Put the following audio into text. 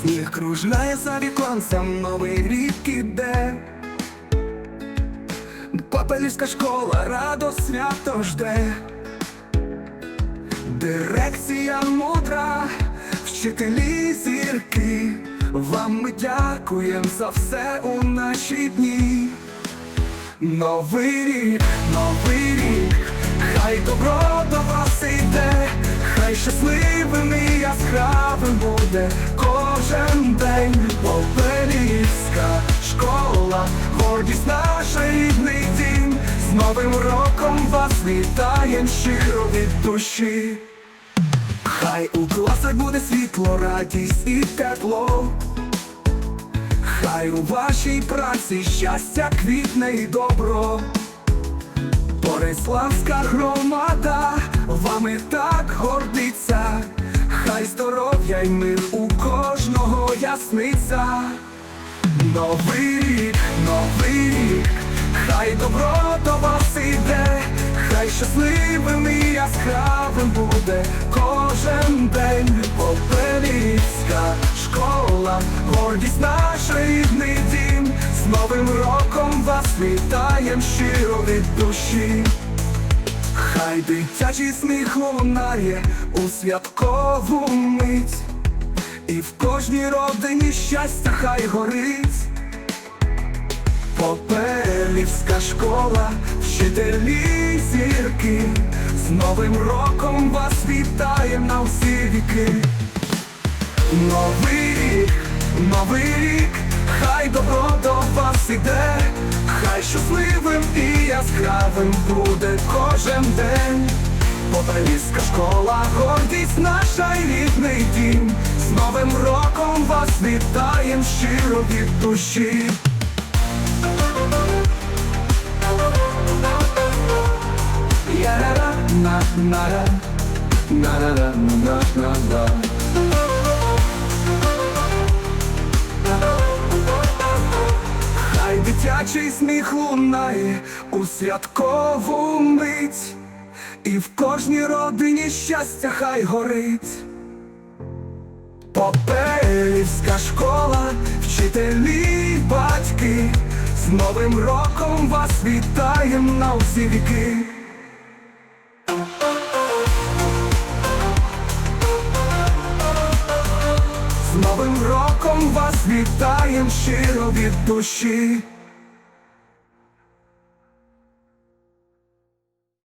Сніг кружляє за віконцем, новий рік іде. Попелівська школа радо свято жде. Дирекція мудра, вчителі зірки. Вам ми дякуємо за все у наші дні. Новий рік, новий рік, хай добро до вас йде, хай щасливим і яскравим буде кожен день. Попелівська школа, гордість наша рідний дім. З Новим роком вас вітаєм щиро від душі. Хай у класах буде світло, радість і тепло. Хай у вашій праці щастя квітне і добро. Бориславська громада вами так гордиться, хай здоров'я й мир у кожного ясниця. Новий рік, новий рік, хай добро до вас іде, хай щасливим і яскравим буде кожен день. Школа, гордість наша рідний дім. З Новим роком вас вітаєм щиро від душі. Хай дитячий сміх лунає у святкову мить. І в кожній родині щастя хай горить. Попелівська школа, вчителі зірки, з Новим роком вас вітаєм на всі віки. Новий рік, новий рік, хай добро до вас іде, хай щасливим і яскравим буде кожен день. Попелівська школа, гордість наша й рідний дім. З Новим роком вас вітаєм щиро від душі. Я-ра-ра, на-на-ра, на-ра-ра, на-на-на. Хай дитячий сміх лунає у святкову мить, і в кожній родині щастя хай горить. Попелівська школа, вчителі, батьки, з Новим роком вас вітаєм на всі віки. З Новим роком вас вітаєм щиро від душі.